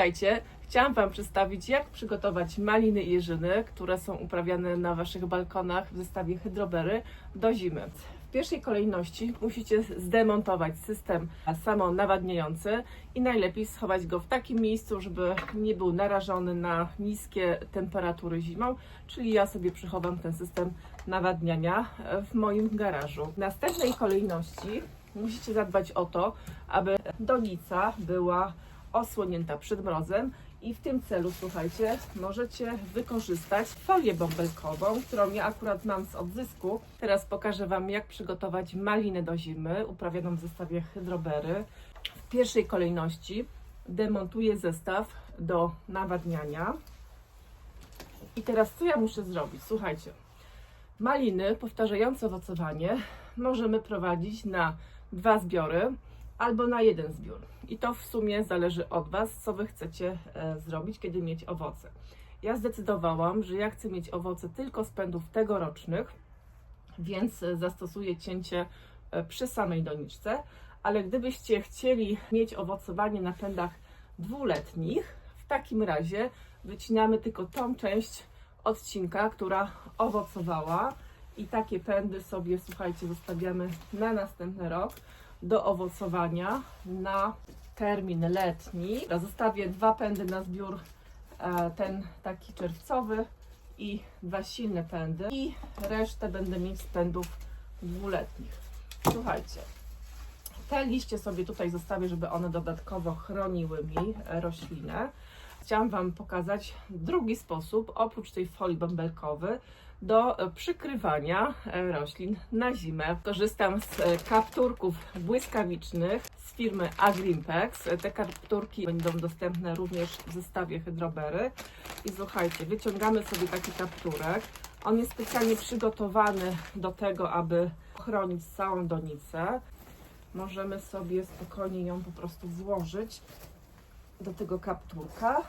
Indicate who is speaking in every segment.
Speaker 1: Witajcie. Chciałam Wam przedstawić, jak przygotować maliny i jeżyny, które są uprawiane na Waszych balkonach w zestawie hydrobery do zimy. W pierwszej kolejności musicie zdemontować system samonawadniający i najlepiej schować go w takim miejscu, żeby nie był narażony na niskie temperatury zimą, czyli ja sobie przychowam ten system nawadniania w moim garażu. W następnej kolejności musicie zadbać o to, aby donica była osłonięta przed mrozem i w tym celu, słuchajcie, możecie wykorzystać folię bąbelkową, którą ja akurat mam z odzysku. Teraz pokażę Wam, jak przygotować malinę do zimy, uprawioną w zestawie hydrobery. W pierwszej kolejności demontuję zestaw do nawadniania. I teraz co ja muszę zrobić? Słuchajcie, maliny powtarzające owocowanie możemy prowadzić na dwa zbiory albo na jeden zbiór. I to w sumie zależy od Was, co Wy chcecie e, zrobić, kiedy mieć owoce. Ja zdecydowałam, że ja chcę mieć owoce tylko z pędów tegorocznych, więc e, zastosuję cięcie e, przy samej doniczce, ale gdybyście chcieli mieć owocowanie na pędach dwuletnich, w takim razie wycinamy tylko tą część odcinka, która owocowała i takie pędy sobie, słuchajcie, zostawiamy na następny rok do owocowania na termin letni. Zostawię dwa pędy na zbiór, e, ten taki czerwcowy i dwa silne pędy i resztę będę mieć z pędów dwuletnich. Słuchajcie, te liście sobie tutaj zostawię, żeby one dodatkowo chroniły mi e, roślinę. Chciałam Wam pokazać drugi sposób, oprócz tej folii bąbelkowej, do e, przykrywania e, roślin na zimę. Korzystam z e, kapturków błyskawicznych z firmy Agrimpex. Te kapturki będą dostępne również w zestawie hydrobery. I słuchajcie, wyciągamy sobie taki kapturek. On jest specjalnie przygotowany do tego, aby ochronić całą donicę. Możemy sobie spokojnie ją po prostu włożyć do tego kapturka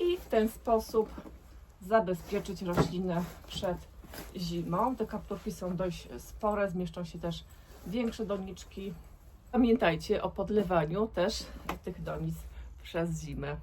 Speaker 1: i w ten sposób zabezpieczyć roślinę przed zimą. Te kapturki są dość spore, zmieszczą się też większe doniczki. Pamiętajcie o podlewaniu też tych donic przez zimę.